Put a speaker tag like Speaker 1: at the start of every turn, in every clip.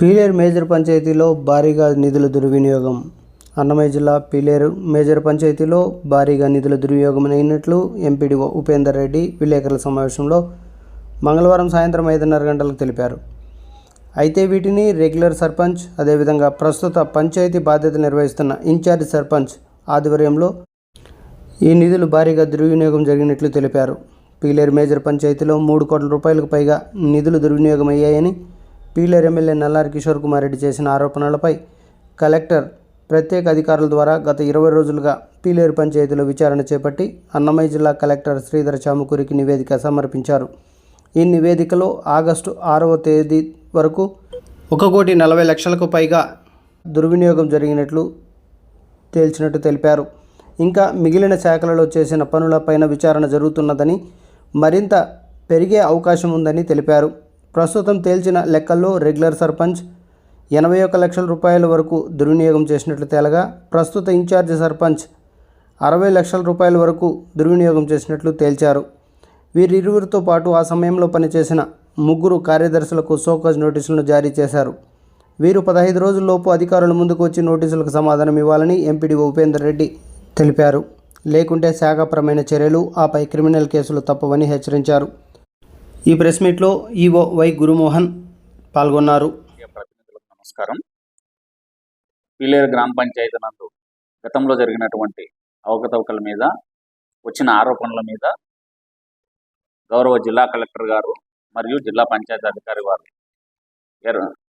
Speaker 1: Pileru major పంచాయతీలో భారీగా నిధుల దుర్వినియోగం. అన్నమయ్య జిల్లా పీలేరు మేజర్ పంచాయతీలో భారీగా నిధుల దుర్వినియోగం అయినట్లు ఎంపీడీఓ ఉపేందర్ రెడ్డి విలేకరుల సమావేశంలో మంగళవారం సాయంత్రం ఐదున్నర గంటలకు తెలిపారు. అయితే వీటిని రెగ్యులర్ సర్పంచ్ అదేవిధంగా ప్రస్తుత పంచాయతీ బాధ్యతలు నిర్వహిస్తున్న ఇన్ఛార్జ్ సర్పంచ్ ఆధ్వర్యంలో ఈ నిధులు భారీగా దుర్వినియోగం జరిగినట్లు తెలిపారు. పీలేరు మేజర్ పంచాయతీలో మూడు కోట్ల రూపాయలకు పైగా నిధులు దుర్వినియోగం అయ్యాయని పీలేరు ఎమ్మెల్యే నల్లారి కిషోర్ కుమార్ రెడ్డి చేసిన ఆరోపణలపై కలెక్టర్ ప్రత్యేక అధికారుల ద్వారా గత ఇరవై రోజులుగా పీలేరు పంచాయతీలో విచారణ చేపట్టి అన్నమయ్య జిల్లా కలెక్టర్ శ్రీధర చాముకూరికి నివేదిక సమర్పించారు. ఈ నివేదికలో ఆగస్టు ఆరవ తేదీ వరకు ఒక కోటి నలభై లక్షలకు పైగా దుర్వినియోగం జరిగినట్లు తేల్చినట్టు తెలిపారు. ఇంకా మిగిలిన శాఖలలో చేసిన పనులపైన విచారణ జరుగుతున్నదని మరింత పెరిగే అవకాశం ఉందని తెలిపారు. ప్రస్తుతం తేల్చిన లెక్కల్లో రెగ్యులర్ సర్పంచ్ ఎనభై ఒక్క లక్షల రూపాయల వరకు దుర్వినియోగం చేసినట్లు తేలగా ప్రస్తుత ఇన్ఛార్జ్ సర్పంచ్ అరవై లక్షల రూపాయల వరకు దుర్వినియోగం చేసినట్లు తేల్చారు. వీరిరువురితో పాటు ఆ సమయంలో పనిచేసిన ముగ్గురు కార్యదర్శులకు సోకాజ్ నోటీసులను జారీ చేశారు. వీరు పదహైదు రోజుల్లోపు అధికారుల ముందుకు వచ్చి నోటీసులకు సమాధానం ఇవ్వాలని ఎంపీడీ ఉపేందర్ రెడ్డి తెలిపారు. లేకుంటే శాఖపరమైన చర్యలు ఆపై క్రిమినల్ కేసులు తప్పవని హెచ్చరించారు. ఈ ప్రెస్ మీట్లో ఈఓ వై గురుమోహన్ పాల్గొన్నారు.
Speaker 2: నమస్కారం. పిల్లేరు గ్రామ పంచాయతీ నందు గతంలో జరిగినటువంటి అవకతవకల మీద వచ్చిన ఆరోపణల మీద గౌరవ జిల్లా కలెక్టర్ గారు మరియు జిల్లా పంచాయతీ అధికారి వారు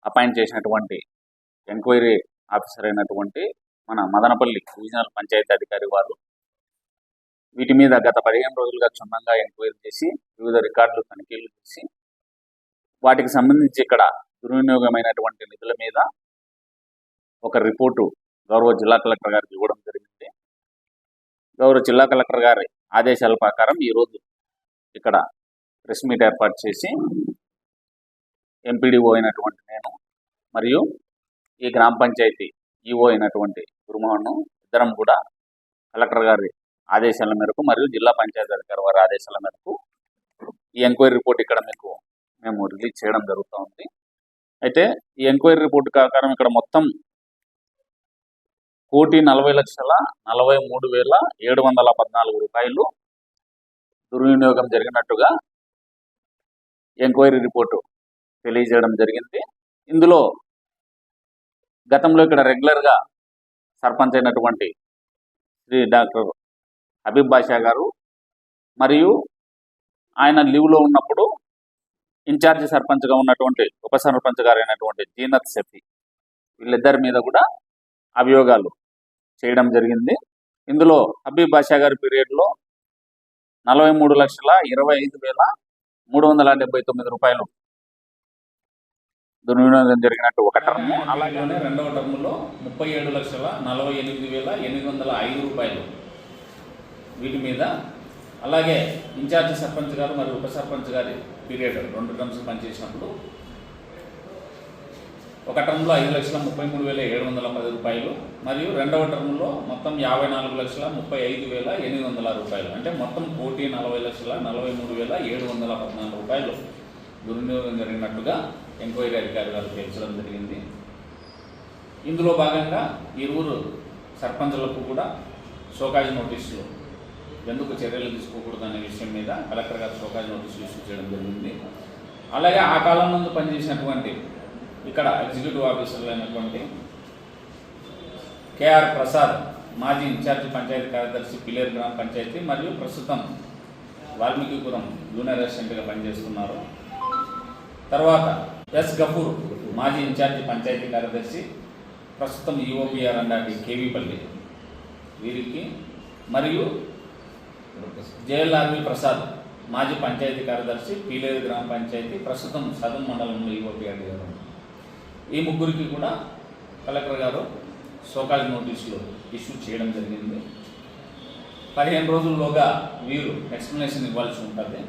Speaker 2: అపాయింట్ చేసినటువంటి ఎంక్వైరీ ఆఫీసర్ అయినటువంటి మన మదనపల్లి రీజనల్ పంచాయతీ అధికారి వారు వీటి మీద గత పదిహేను రోజులుగా క్షుణ్ణంగా ఎంక్వైరీ చేసి వివిధ రికార్డులు తనిఖీలు చేసి వాటికి సంబంధించి ఇక్కడ దుర్వినియోగమైనటువంటి నిధుల మీద ఒక రిపోర్టు గౌరవ జిల్లా కలెక్టర్ గారికి ఇవ్వడం జరిగింది. గౌరవ జిల్లా కలెక్టర్ గారి ఆదేశాల ప్రకారం ఈరోజు ఇక్కడ ప్రెస్ మీట్ ఏర్పాటు చేసి ఎంపీడీఓ అయినటువంటి నేను మరియు ఈ గ్రామ పంచాయతీ ఈఓ అయినటువంటి గురుమోహన్ ఇద్దరం కూడా కలెక్టర్ గారి ఆదేశాల మేరకు మరియు జిల్లా పంచాయతీ అధికారి వారి ఆదేశాల మేరకు ఈ ఎంక్వైరీ రిపోర్ట్ ఇక్కడ మీకు మేము రిలీజ్ చేయడం జరుగుతూ ఉంది. అయితే ఈ ఎంక్వైరీ రిపోర్ట్ ప్రకారం ఇక్కడ మొత్తం కోటి నలభై లక్షల నలభై మూడు వేల ఏడు వందల పద్నాలుగు రూపాయలు దుర్వినియోగం జరిగినట్టుగా ఎంక్వైరీ రిపోర్టు తెలియజేయడం జరిగింది. ఇందులో గతంలో ఇక్కడ రెగ్యులర్గా సర్పంచ్ అయినటువంటి శ్రీ డాక్టర్ హబీబ్ బాషా గారు మరియు ఆయన లీవ్లో ఉన్నప్పుడు ఇన్ఛార్జ్ సర్పంచ్గా ఉన్నటువంటి ఉప సర్పంచ్ గారు అయినటువంటి జీనత్ షఫీ వీళ్ళిద్దరి మీద కూడా అభియోగాలు చేయడం జరిగింది. ఇందులో హబీబ్ బాషా గారి పీరియడ్లో నలభై మూడు లక్షల ఇరవై ఐదు వేల మూడు వందల డెబ్బై తొమ్మిది రూపాయలు దుర్వినియోగం జరిగినట్టు ఒక టర్మ్ అలాగే రెండవ టర్మ్లో ముప్పై ఏడు లక్షల నలభై ఎనిమిది వేల ఎనిమిది వందల ఐదు రూపాయలు వీటి మీద. అలాగే ఇన్ఛార్జ్ సర్పంచ్ గారు మరియు ఉప సర్పంచ్ గారి పీరియడ్ రెండు టర్మ్స్ పనిచేసినప్పుడు ఒక టర్మ్లో ఐదు లక్షల ముప్పై మూడు వేల ఏడు వందల పది రూపాయలు మరియు రెండవ టర్మ్లో మొత్తం యాభై నాలుగు లక్షల ముప్పై ఐదు వేల ఎనిమిది వందల రూపాయలు. అంటే మొత్తం కోటి నలభై లక్షల నలభై మూడు వేల ఏడు వందల పద్నాలుగు రూపాయలు. దుర్వినియోగం జరిగినట్టుగా ఎంక్వైరీ అధికారి గారు తేల్చడం జరిగింది. ఇందులో భాగంగా ఇరువురు సర్పంచులకు కూడా షోకాజ్ నోటీసులు ఎందుకు చర్యలు తీసుకోకూడదు అనే విషయం మీద కలెక్టర్ గారు షోకాజ్ నోటీసులు ఇష్యూ చేయడం జరిగింది. అలాగే ఆ కాలం ముందు పనిచేసినటువంటి ఇక్కడ ఎగ్జిక్యూటివ్ ఆఫీసర్లు అయినటువంటి కేఆర్ ప్రసాద్ మాజీ ఇన్ఛార్జి పంచాయతీ కార్యదర్శి పిలేరు గ్రామ పంచాయతీ మరియు ప్రస్తుతం వాల్మీకిపురం జూనియర్ అసిస్టెంట్గా పనిచేస్తున్నారు. తర్వాత ఎస్ గఫూర్ మాజీ ఇన్ఛార్జి పంచాయతీ కార్యదర్శి ప్రస్తుతం ఈఓపిఆర్ అండాటి కేవీపల్లి వీరికి మరియు జేఎల్ఆర్వి ప్రసాద్ మాజీ పంచాయతీ కార్యదర్శి పీలేరు గ్రామ పంచాయతీ ప్రస్తుతం సదన్ మండలంలో ఈఓపీ గారు. ఈ ముగ్గురికి కూడా కలెక్టర్ గారు సోకాజ్ నోటీసులు ఇష్యూ చేయడం జరిగింది. పదిహేను రోజుల్లోగా వీరు ఎక్స్ప్లెనేషన్ ఇవ్వాల్సి ఉంటుంది.